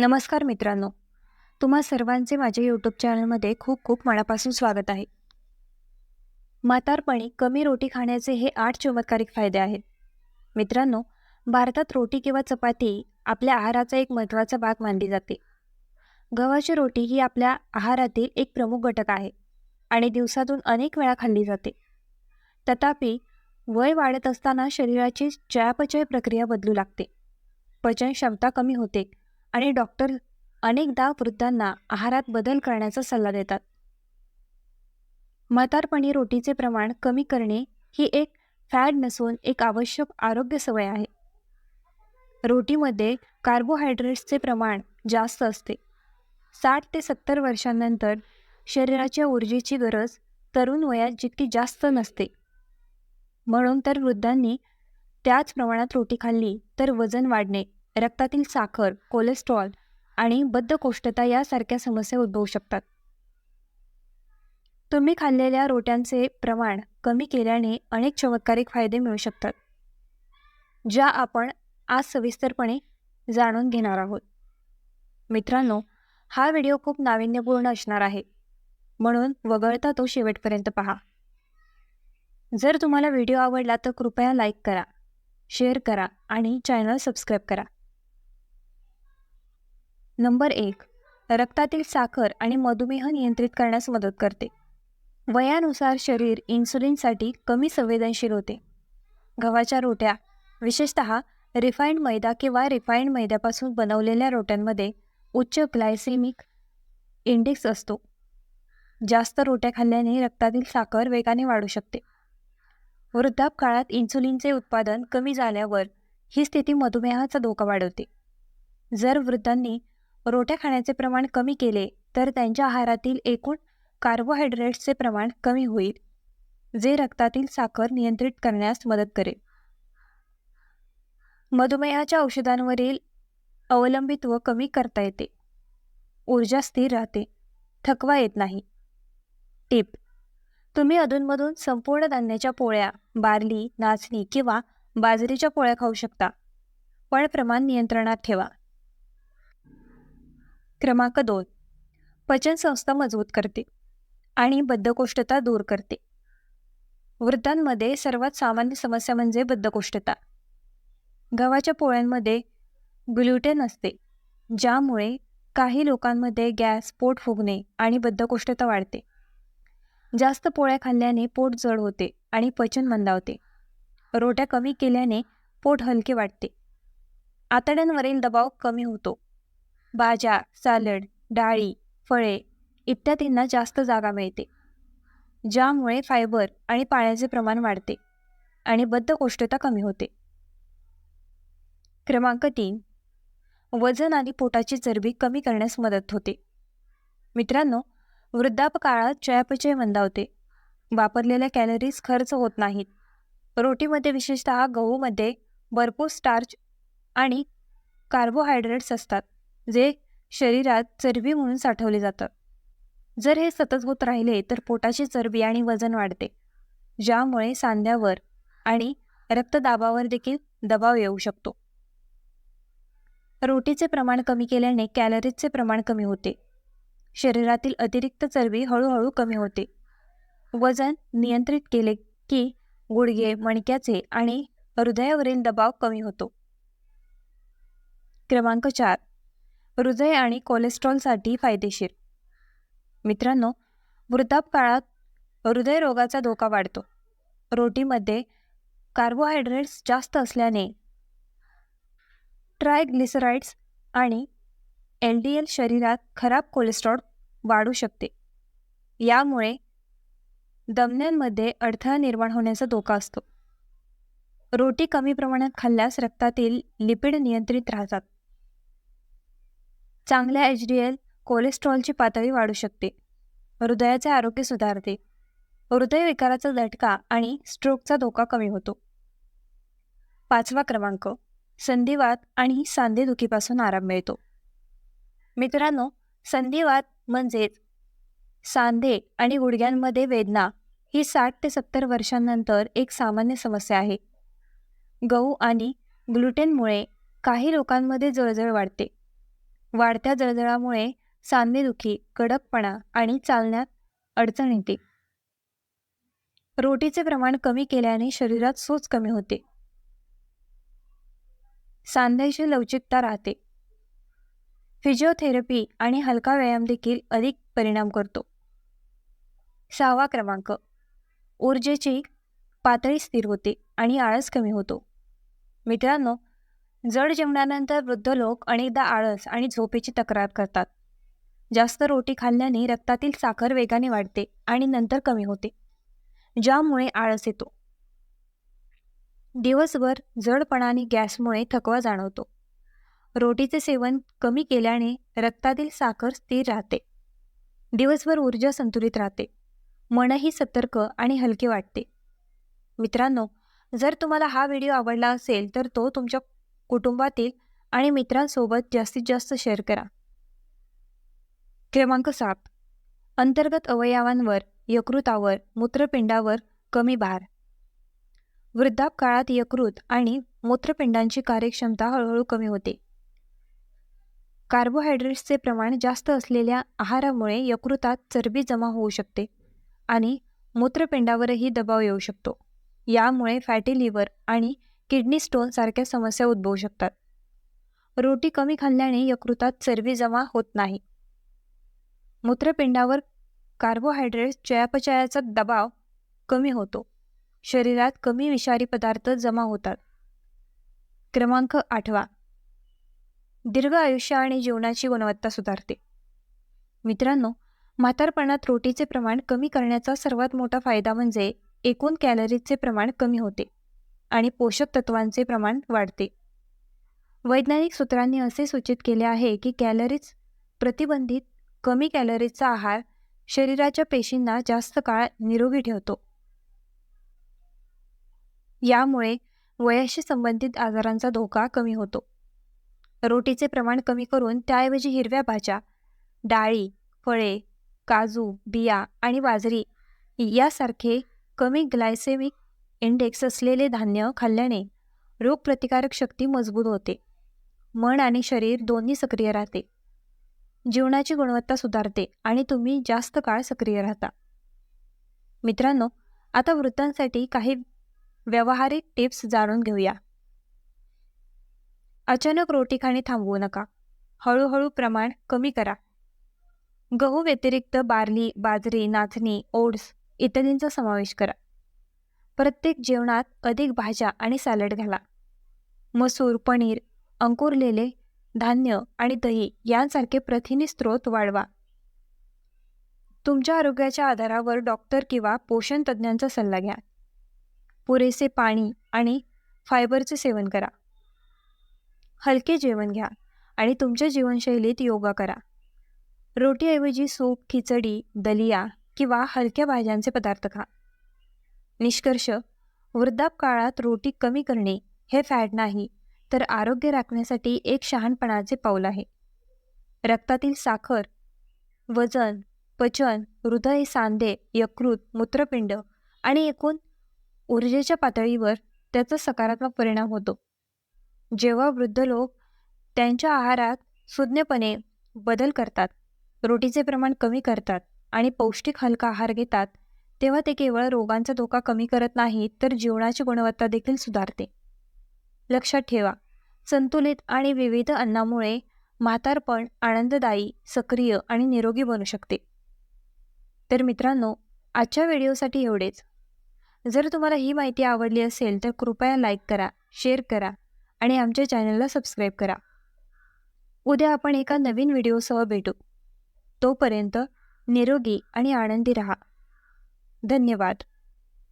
नमस्कार मित्रांनो. तुम्हा सर्वांचे माझ्या यूट्यूब चॅनलमध्ये खूप खूप मनापासून स्वागत आहे. म्हातारपणी कमी रोटी खाण्याचे हे आठ चमत्कारिक फायदे आहेत. मित्रांनो भारतात रोटी किंवा चपाती आपल्या आहाराचा एक महत्त्वाचा भाग मानली जाते. गव्हाची रोटी ही आपल्या आहारातील एक प्रमुख घटक आहे आणि दिवसातून अनेक वेळा खाल्ली जाते. तथापि वय वाढत असताना शरीराची चयापचय प्रक्रिया बदलू लागते. पचन क्षमता कमी होते आणि डॉक्टर अनेकदा वृद्धांना आहारात बदल करण्याचा सल्ला देतात. म्हातारपणी रोटीचे प्रमाण कमी करणे ही एक फॅड नसून एक आवश्यक आरोग्य सवय आहे. रोटीमध्ये कार्बोहायड्रेट्सचे प्रमाण जास्त असते. साठ ते सत्तर वर्षांनंतर शरीराच्या ऊर्जेची गरज तरुण वयात जितकी जास्त नसते. म्हणून तर वृद्धांनी त्याच प्रमाणात रोटी खाल्ली तर वजन वाढणे रक्तातील साखर कोलेस्ट्रॉल आणि बद्धकोष्ठता यासारख्या समस्या उद्भवू शकतात. तुम्ही खाल्लेल्या रोट्यांचे प्रमाण कमी केल्याने अनेक चमत्कारिक फायदे मिळू शकतात ज्या आपण आज सविस्तरपणे जाणून घेणार आहोत. मित्रांनो हा व्हिडिओ खूप नाविन्यपूर्ण असणार आहे म्हणून वगळता तो शेवटपर्यंत पहा. जर तुम्हाला व्हिडिओ आवडला तर कृपया लाईक करा शेअर करा आणि चॅनल सबस्क्राईब करा. नंबर एक रक्तातील साखर आणि मधुमेह नियंत्रित करण्यास मदत करते. वयानुसार शरीर इन्सुलिनसाठी कमी संवेदनशील होते. गव्हाच्या रोट्या विशेषत रिफाईंड मैदा किंवा रिफाईंड मैद्यापासून बनवलेल्या रोट्यांमध्ये उच्च ग्लायसेमिक इंडेक्स असतो. जास्त रोट्या खाल्ल्याने रक्तातील साखर वेगाने वाढू शकते. वृद्धापकाळात इन्सुलिनचे उत्पादन कमी झाल्यावर ही स्थिती मधुमेहाचा धोका वाढवते. जर वृद्धांनी रोट्या खाण्याचे प्रमाण कमी केले तर त्यांच्या आहारातील एकूण कार्बोहायड्रेट्सचे प्रमाण कमी होईल जे रक्तातील साखर नियंत्रित करण्यास मदत करेल. मधुमेहाच्या औषधांवरील अवलंबित्व कमी करता येते. ऊर्जा स्थिर राहते. थकवा येत नाही. टिप तुम्ही अधूनमधून संपूर्ण धान्याच्या पोळ्या बार्ली नाचणी किंवा बाजरीच्या पोळ्या खाऊ शकता. पण प्रमाण नियंत्रणात ठेवा. क्रमांक दोन. पचनसंस्था मजबूत करते आणि बद्धकोष्ठता दूर करते. वृद्धांमध्ये सर्वात सामान्य समस्या म्हणजे बद्धकोष्ठता. गव्हाच्या पोळ्यांमध्ये ग्लुटेन असते ज्यामुळे काही लोकांमध्ये गॅस पोट फुगणे आणि बद्धकोष्ठता वाढते. जास्त पोळ्या खाल्ल्याने पोट जड होते आणि पचन मंदावते. रोट्या कमी केल्याने पोट हलके वाटते. आतड्यांवरील दबाव कमी होतो. भाज्या सॅलड डाळी फळे इत्यादींना जास्त जागा मिळते ज्यामुळे फायबर आणि पाण्याचे प्रमाण वाढते आणि बद्धकोष्ठता कमी होते. क्रमांक तीन. वजन आणि पोटाची चरबी कमी करण्यास मदत होते. मित्रांनो वृद्धापकाळात चयापचय मंदावते. वापरलेल्या कॅलरीज खर्च होत नाहीत. रोटीमध्ये विशेषतः गहूमध्ये भरपूर स्टार्च आणि कार्बोहायड्रेट्स असतात. जे शरीरात चरबी म्हणून साठवले जातात जर हे सतत होत राहिले तर पोटाची चरबी आणि वजन वाढते ज्यामुळे सांध्यावर आणि रक्तदाबावर देखील दबाव येऊ शकतो. रोटीचे प्रमाण कमी केल्याने कॅलरीजचे प्रमाण कमी होते. शरीरातील अतिरिक्त चरबी हळूहळू कमी होते. वजन नियंत्रित केले की गुडघे मणक्याचे आणि हृदयावरील दबाव कमी होतो. क्रमांक चार. हृदय आणि कोलेस्ट्रॉलसाठी फायदेशीर. मित्रांनो वृद्धापकाळात हृदयरोगाचा धोका वाढतो. रोटीमध्ये कार्बोहायड्रेट्स जास्त असल्याने ट्रायग्लिसराइड्स आणि एल डी एल शरीरात खराब कोलेस्ट्रॉल वाढू शकते. यामुळे दमन्यांमध्ये अडथळा निर्माण होण्याचा धोका असतो. रोटी कमी प्रमाणात खाल्ल्यास रक्तातील लिपिड नियंत्रित राहतात. चांगल्या एच डी एल कोलेस्ट्रॉलची पातळी वाढू शकते. हृदयाचे आरोग्य सुधारते. हृदयविकाराचा झटका आणि स्ट्रोकचा धोका कमी होतो. पाचवा क्रमांक संधिवात आणि सांधेदुखीपासून आराम मिळतो. मित्रांनो संधिवात म्हणजेच सांधे आणि गुडघ्यांमध्ये वेदना ही साठ ते सत्तर वर्षांनंतर एक सामान्य समस्या आहे. गहू आणि ग्लुटेनमुळे काही लोकांमध्ये जळजळ वाढते. वाढत्या जळजळामुळे सांधेदुखी कडकपणा आणि चालण्यात अडचण येते. रोटीचे प्रमाण कमी केल्याने शरीरात सोच कमी होते. सांध्याची लवचिकता राहते. फिजिओथेरपी आणि हलका व्यायाम देखील अधिक परिणाम करतो. सहावा क्रमांक. ऊर्जेची पातळी स्थिर होते आणि आळस कमी होतो. मित्रांनो जड जेवणानंतर वृद्ध लोक अनेकदा आळस आणि झोपेची तक्रार करतात. जास्त रोटी खाल्ल्याने रक्तातील साखर वेगाने वाढते आणि नंतर कमी होते ज्यामुळे आळस येतो. दिवसभर जडपणाने गॅसमुळे थकवा जाणवतो. रोटीचे सेवन कमी केल्याने रक्तातील साखर स्थिर राहते. दिवसभर ऊर्जा संतुलित राहते. मनही सतर्क आणि हलके वाटते. मित्रांनो जर तुम्हाला हा व्हिडिओ आवडला असेल तर तो तुमच्या कुटुंबातील आणि मित्रांसोबत जास्तीत जास्त शेअर करा. क्रमांक सात. अंतर्गत अवयवांवर यकृतावर मूत्रपिंडावर कमी भार. वृद्धापकाळात यकृत आणि मूत्रपिंडांची कार्यक्षमता हळूहळू कमी होते. कार्बोहायड्रेट्सचे प्रमाण जास्त असलेल्या आहारामुळे यकृतात चरबी जमा होऊ शकते आणि मूत्रपिंडावरही दबाव येऊ शकतो. यामुळे फॅटी लिव्हर आणि किडनी स्टोन सारख्या समस्या उद्भवू शकतात. रोटी कमी खाल्ल्याने यकृतात चरबी जमा होत नाही. मूत्रपिंडावर कार्बोहायड्रेट्स चयापचयाचा दबाव कमी होतो. शरीरात कमी विषारी पदार्थ जमा होतात. क्रमांक आठवा. दीर्घ आयुष्य आणि जीवनाची गुणवत्ता सुधारते. मित्रांनो म्हातारपणात रोटीचे प्रमाण कमी करण्याचा सर्वात मोठा फायदा म्हणजे एकूण कॅलरीजचे प्रमाण कमी होते. आणि पोषक तत्वांचे प्रमाण वाढते. वैज्ञानिक सूत्रांनी असे सूचित केले आहे की कॅलरीज प्रतिबंधित कमी कॅलरीजचा आहार शरीराच्या पेशींना जास्त काळ निरोगी ठेवतो. यामुळे वयाशी संबंधित आजारांचा धोका कमी होतो. रोटीचे प्रमाण कमी करून त्याऐवजी हिरव्या भाज्या डाळी फळे काजू बिया आणि बाजरी यासारखे कमी ग्लायसेमिक इंडेक्स असलेले धान्य खाल्ल्याने रोगप्रतिकारक शक्ती मजबूत होते. मन आणि शरीर दोन्ही सक्रिय राहते. जीवनाची गुणवत्ता सुधारते आणि तुम्ही जास्त काळ सक्रिय राहता. मित्रांनो आता वृत्तांसाठी काही व्यावहारिक टिप्स जाणून घेऊया. अचानक रोटी खाणे थांबवू नका. हळूहळू प्रमाण कमी करा. गहू व्यतिरिक्त बार्ली बाजरी नाचणी ओट्स इत्यादींचा समावेश करा. प्रत्येक जेवणात अधिक भाज्या आणि सॅलड घाला. मसूर पनीर अंकुरलेले धान्य आणि दही यांसारखे प्रथिने स्त्रोत वाढवा. तुमच्या आरोग्याच्या आधारावर डॉक्टर किंवा पोषण तज्ज्ञांचा सल्ला घ्या. पुरेसे पाणी आणि फायबरचे सेवन करा. हलके जेवण घ्या आणि तुमच्या जीवनशैलीत योगा करा. रोटीऐवजी सूप खिचडी दलिया किंवा हलक्या भाज्यांचे पदार्थ खा. निष्कर्ष वृद्धापकाळात रोटी कमी करणे हे फॅट नाही तर आरोग्य राखण्यासाठी एक शहाणपणाचे पाऊल आहे. रक्तातील साखर वजन पचन हृदय सांधे यकृत मूत्रपिंड आणि एकूण ऊर्जेच्या पातळीवर त्याचा सकारात्मक परिणाम होतो. जेव्हा वृद्ध लोक त्यांच्या आहारात सुज्ञपणे बदल करतात रोटीचे प्रमाण कमी करतात आणि पौष्टिक हलका आहार घेतात तेव्हा ते केवळ रोगांचा धोका कमी करत नाहीत तर जीवनाची गुणवत्ता देखील सुधारते. लक्षात ठेवा संतुलित आणि विविध अन्नामुळे म्हातारपण आनंददायी सक्रिय आणि निरोगी बनू शकते. तर मित्रांनो आजच्या व्हिडिओसाठी एवढेच. जर तुम्हाला ही माहिती आवडली असेल तर कृपया लाईक करा शेअर करा आणि आमच्या चॅनलला सबस्क्राईब करा. उद्या आपण एका नवीन व्हिडिओसह भेटू. तोपर्यंत निरोगी आणि आनंदी रहा. धन्यवाद.